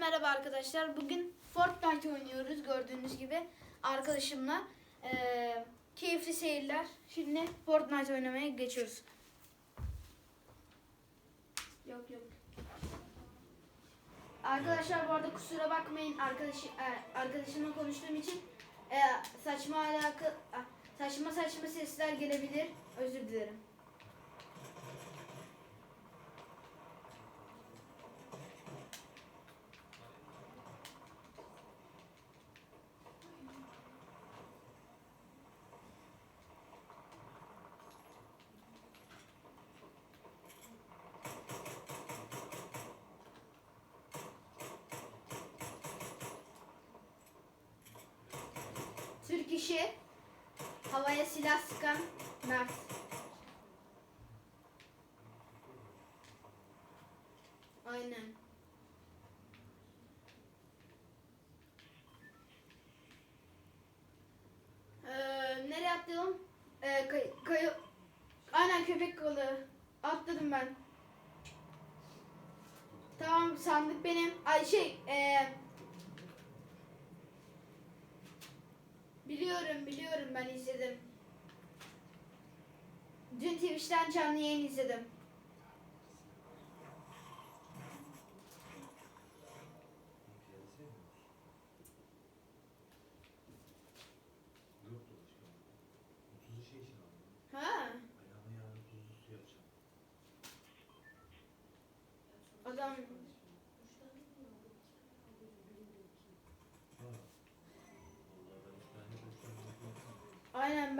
merhaba arkadaşlar. Bugün Fortnite oynuyoruz gördüğünüz gibi arkadaşımla. Ee, keyifli seyirler. Şimdi Fortnite oynamaya geçiyoruz. Yok yok. Arkadaşlar bu arada kusura bakmayın arkadaşı, e, arkadaşımla konuştuğum için e, saçma alaka saçma saçma sesler gelebilir. Özür dilerim. Türk işi havaya silah sıkan Mert. Aynen. Ee, nereye atlayalım? Ee, kay, kay- Aynen köpek balığı. Atladım ben. Tamam sandık benim. Ay şey ee, Biliyorum biliyorum ben izledim. Dün Twitch'ten canlı yayın izledim.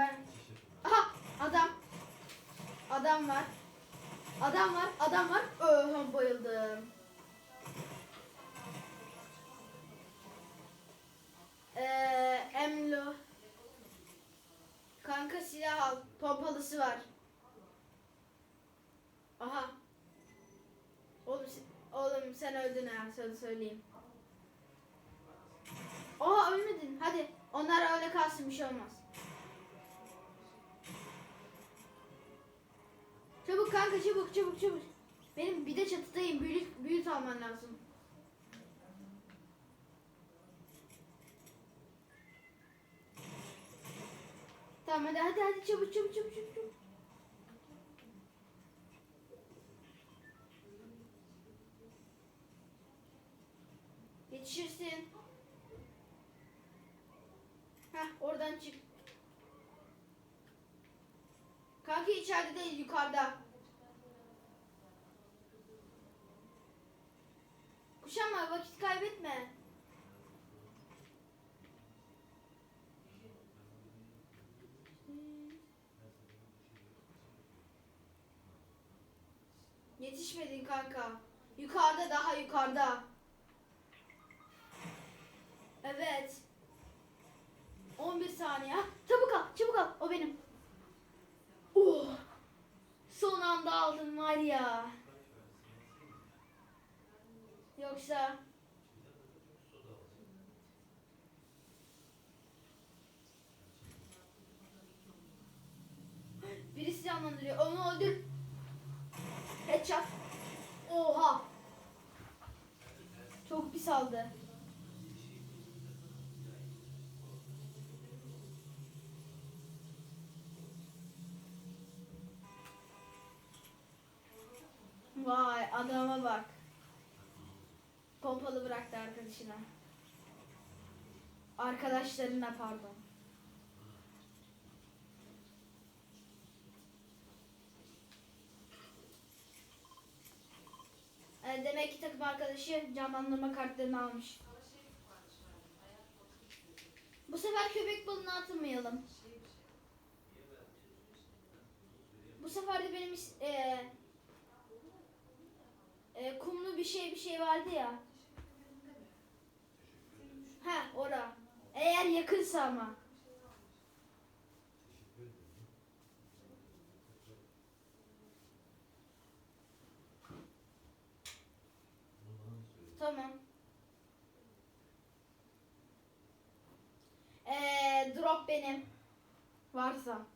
Ben. Aha adam. Adam var. Adam var. Adam var. Öh bayıldım. Ee, Emlo. Kanka silah al. Pompalısı var. Aha. Oğlum, oğlum sen öldün ha. Sana söyleyeyim. Oha ölmedin. Hadi. Onlar öyle kalsın bir şey olmaz. Çabuk çabuk. Benim bir de çatıdayım. Büyük, büyük alman lazım. Tamam hadi hadi hadi çabuk çabuk çabuk çabuk. çabuk. Yetişirsin. Heh oradan çık. Kanka içeride değil yukarıda. Yetişmedin kanka. Yukarıda daha yukarıda. Evet. 11 saniye. Ha, Çabuk al, çabuk al. O benim. Oh. Son anda aldım var ya. Yoksa birisi canlandırıyor. Onu öldür. Headshot. Oha. Çok pis aldı. Vay adama bak. Pompalı bıraktı arkadaşına. Arkadaşlarına pardon. Takım arkadaşı canlandırma kartlarını almış. Bu sefer köpek balığına atılmayalım. Bu sefer de benim e, e, kumlu bir şey bir şey vardı ya. Ha ora. Eğer yakınsa ama. benim. Varsa.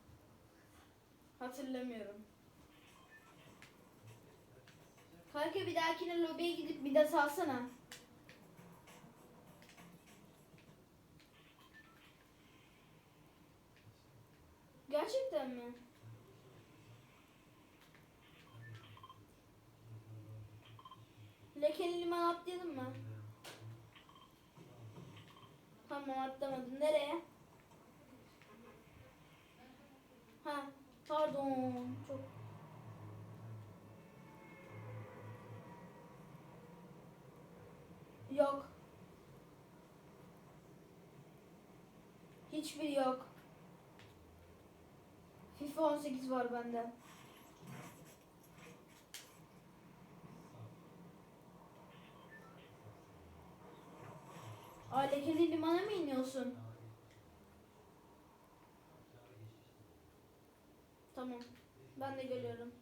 Hatırlamıyorum. Kanka bir dahakine lobiye gidip bir de salsana. Gerçekten mi? Lekeli liman atlayalım mı? Tamam atlamadım. Nereye? Pardon. Çok Yok. Hiçbir yok. FIFA 18 var bende. Aa lekeli limana mı iniyorsun? Tamam. Ben de geliyorum.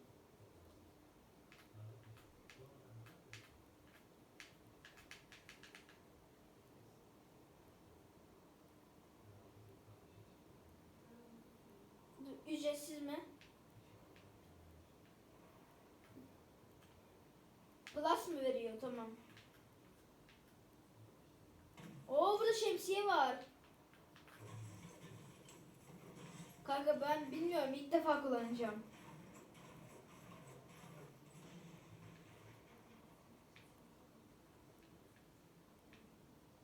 Ücretsiz mi? Plus mı veriyor? Tamam. Oo burada şemsiye var. Kanka ben bilmiyorum ilk defa kullanacağım.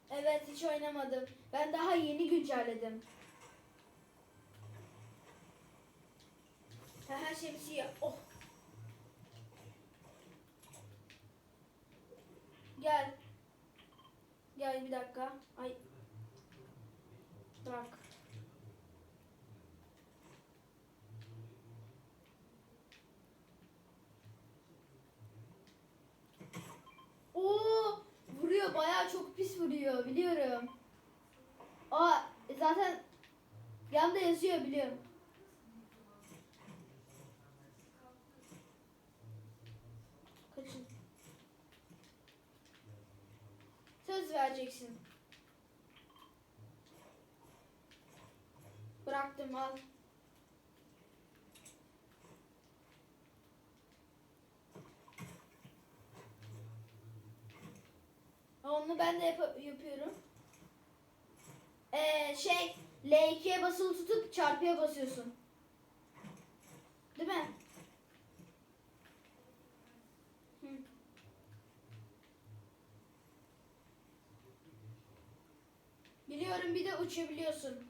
Evet hiç oynamadım. Ben daha yeni güncelledim. Ha, Her şemsiye. Oh. Gel. Gel bir dakika. Ay. Bırak. Oo, vuruyor bayağı çok pis vuruyor biliyorum. Aa zaten yanda yazıyor biliyorum. Kaçın. Söz vereceksin. Bıraktım al. Onu ben de yap- yapıyorum. Ee, şey L2'ye basılı tutup çarpıya basıyorsun. Değil mi? Biliyorum bir de uçabiliyorsun.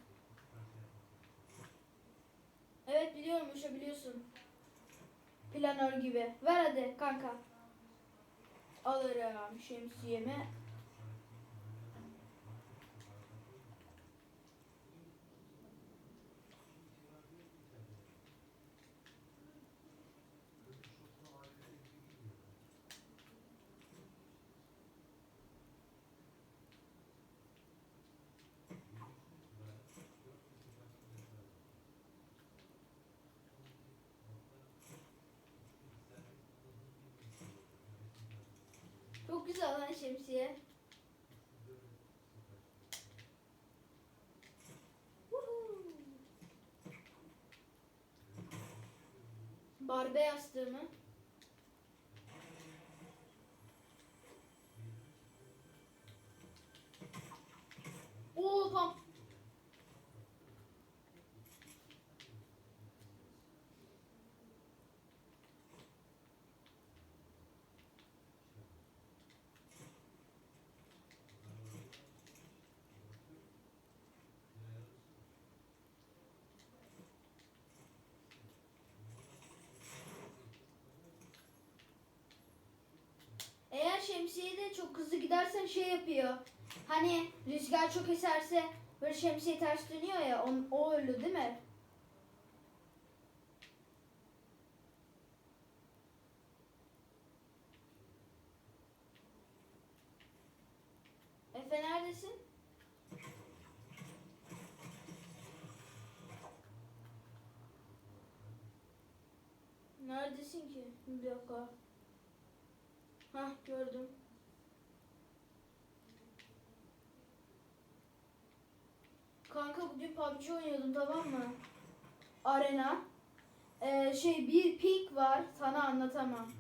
Evet biliyorum uçabiliyorsun. Planör gibi. Ver hadi kanka. Alırım şemsiyemi. Çok güzel lan şemsiye. Barbe yastığı mı? Oo pam. Eğer şemsiyede çok hızlı gidersen şey yapıyor. Hani rüzgar çok eserse böyle şemsiye ters dönüyor ya o, o öyle değil mi? Efe neredesin? Neredesin ki? Bir dakika. Hah gördüm. Kanka bugün PUBG oynuyordum tamam mı? Arena. Ee, şey bir pink var sana anlatamam.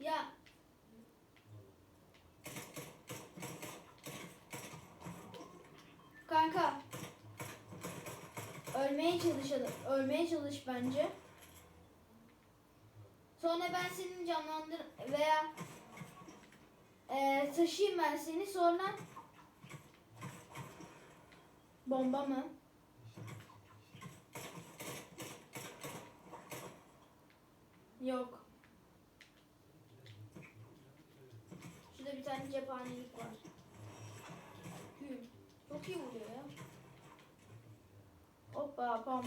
Ya Kanka ölmeye çalışalım. Ölmeye çalış bence. Sonra ben seni canlandır veya eee taşıyayım ben seni sonra bomba mı? Yok. Şurada bir tane cephanelik var. Gül. Çok iyi vuruyor ya. Hoppa pam.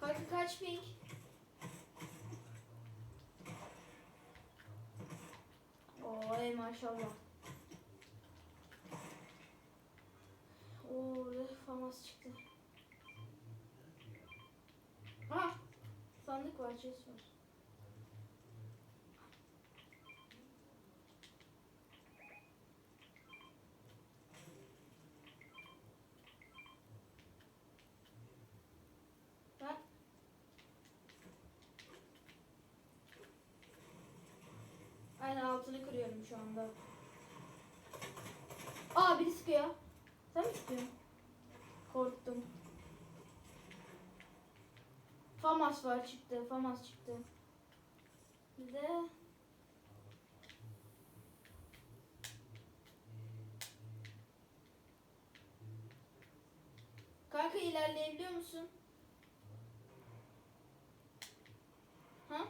Kanka kaç ping? Oo ey maşallah. Oo famas çıktı. Ha sandık var chest var. Bak. Aynen altını kırıyorum şu anda. Aa biri sıkıyor. Sen mi sıkıyorsun? Korktum. Famas var çıktı. Famas çıktı. Bir de Kanka ilerleyebiliyor musun? Ha?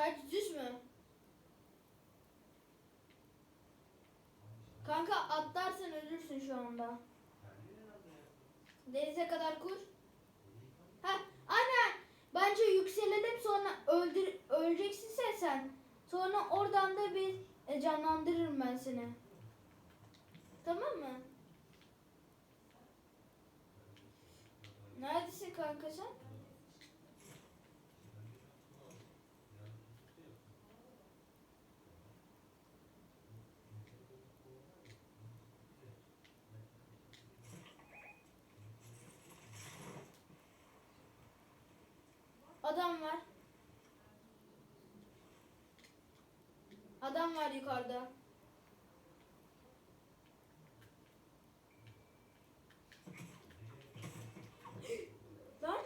Sadece düz mü? Kanka ölürsün şu anda. Denize kadar kur. Ha, aynen. Bence yükselelim sonra öldür öleceksin sen sen. Sonra oradan da bir e, canlandırırım ben seni. Tamam mı? Neredesin kanka sen? Adam var. Adam var yukarıda. Lan.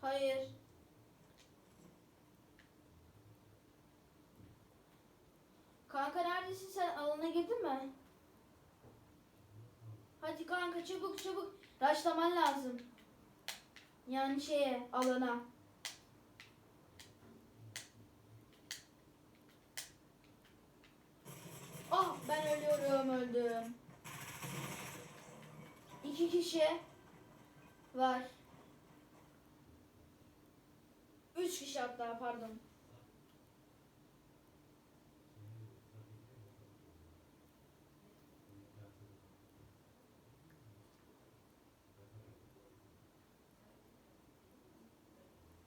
Hayır. Kanka neredesin sen? Alana girdin mi? Hadi kanka çabuk çabuk. Raşlaman lazım. Yani şeye alana. Ah ben ölüyorum öldüm. İki kişi var. Üç kişi hatta pardon.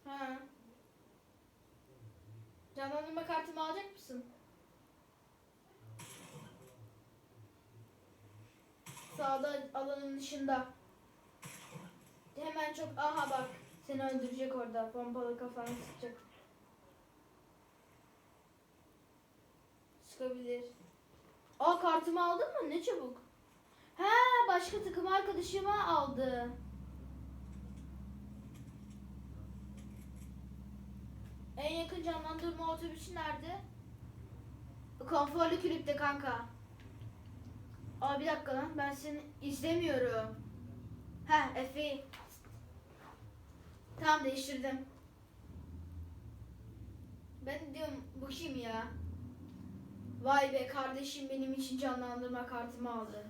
Ha. Canlandırma kartımı alacak mısın? Sağda alanın dışında. Hemen çok aha bak seni öldürecek orada pompalı kafanı sıkacak. Sıkabilir. Aa kartımı aldın mı? Ne çabuk. Ha başka takım arkadaşıma aldı. En yakın canlandırma otobüsü nerede? Konforlu kulüpte kanka. Aa bir dakika lan ben seni izlemiyorum. Ha Efe. Tamam değiştirdim. Ben diyorum bu kim ya? Vay be kardeşim benim için canlandırma kartımı aldı.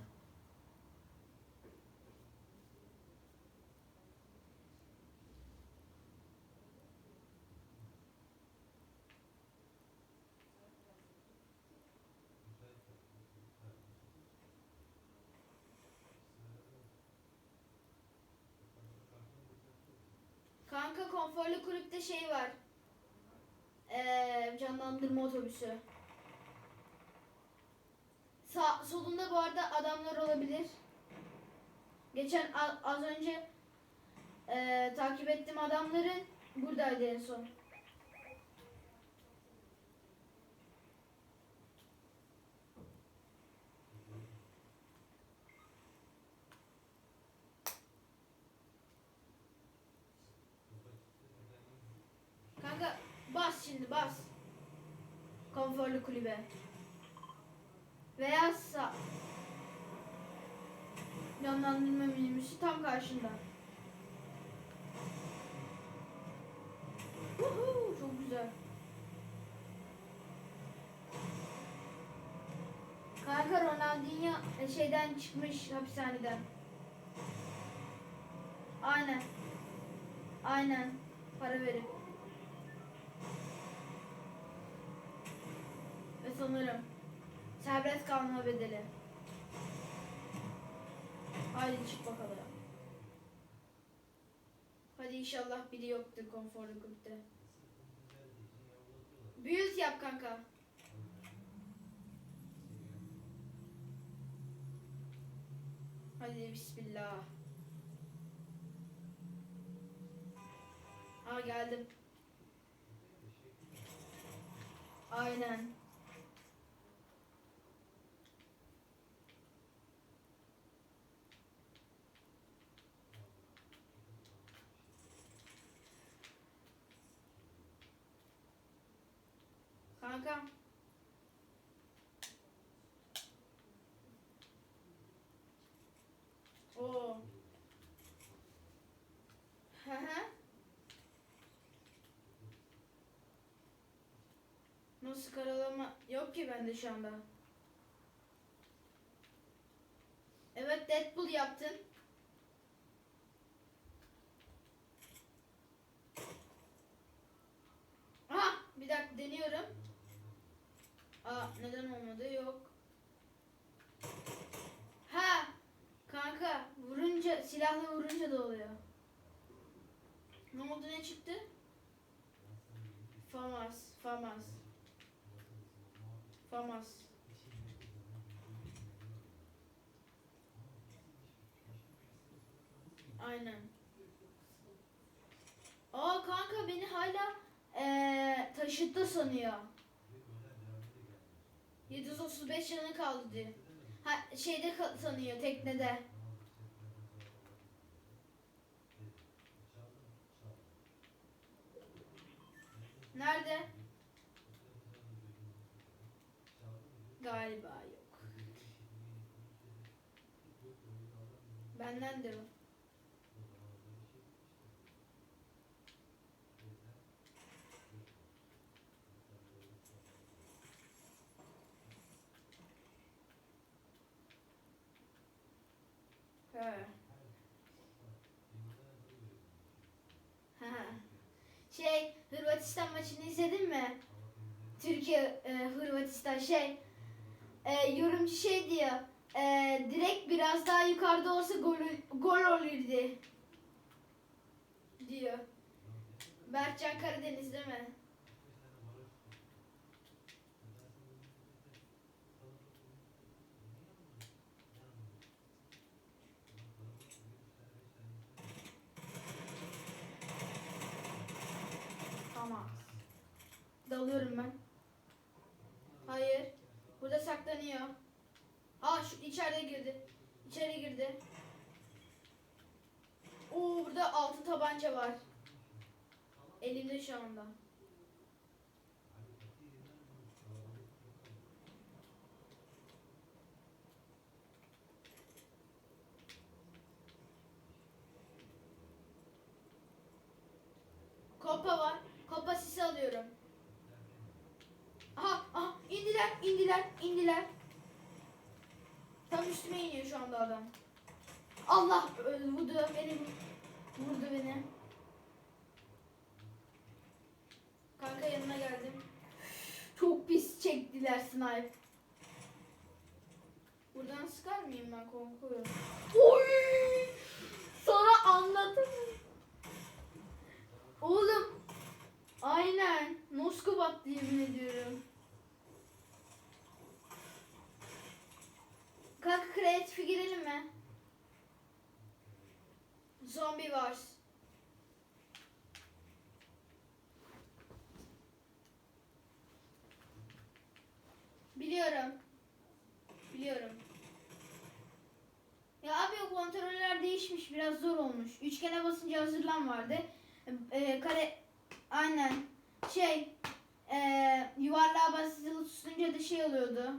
Konforlu kulüpte şey var. eee, canlandırma otobüsü. Sağ, solunda bu arada adamlar olabilir. Geçen az önce eee, takip ettiğim adamların buradaydı en son. Kanka bas şimdi bas. Konforlu kulübe. Veya sağ. Canlandırma minibüsü tam karşında. Woohoo, çok güzel. Kanka Ronaldinho e, şeyden çıkmış hapishaneden. Aynen. Aynen. Para verip. Sanırım serbest kalma bedeli. Haydi çık bakalım. Hadi inşallah biri yoktur konforlu kulüpte. Büyüt yap kanka. Hadi bismillah. Ha geldim. Aynen. Kanka. Oo. Hı hı. Nasıl karalama yok ki bende şu anda. Evet Deadpool yaptın. Aha bir dakika deniyorum. Aa neden olmadı yok. Ha kanka vurunca silahla vurunca da oluyor. Ne oldu ne çıktı? Famas, Famas. Famas. Aynen. Aa kanka beni hala eee taşıttı sanıyor. 735 yanı kaldı diyor. Ha şeyde sanıyor teknede. Nerede? Galiba yok. Benden de o. He. Ha. Şey Hırvatistan maçını izledin mi? Türkiye e, Hırvatistan şey e, yorumcu şey diyor. E, direkt biraz daha yukarıda olsa gol gol olurdu. Diyor. Berkcan Karadeniz değil mi? Tamam. Dalıyorum ben. Hayır. Burada saklanıyor. Aa şu içeride girdi. İçeri girdi. Oo burada altın tabanca var. Elimde şu anda. Kopa var. Kopa sisi alıyorum. Aha, aha indiler, indiler. Tam üstüme iniyor şu anda adam. Allah vurdu beni. Vurdu beni. Kanka yanına geldim. Çok pis çektiler snipe. Buradan sıkar mıyım ben korkuyorum. Oy! Sana anladım. Oğlum. Aynen. Noskop Yemin ediyorum. Kanka kreatife girelim mi? Wars. Biliyorum. Biliyorum. Ya abi o kontroller değişmiş. Biraz zor olmuş. Üçgene basınca hazırlan vardı. Ee, kare aynen şey ee, yuvarlığa basılı tutunca da şey oluyordu.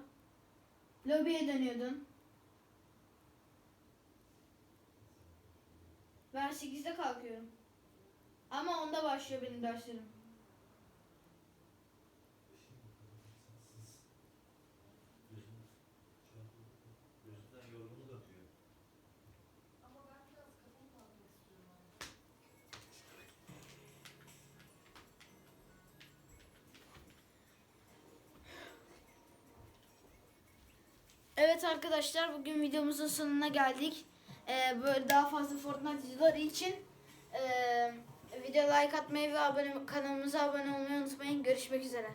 Lobiye dönüyordun. Ben 8'de kalkıyorum. Ama onda başlıyor benim derslerim. Evet arkadaşlar bugün videomuzun sonuna geldik. Ee, böyle daha fazla Fortnite videoları için e, video like atmayı ve abone, kanalımıza abone olmayı unutmayın. Görüşmek üzere.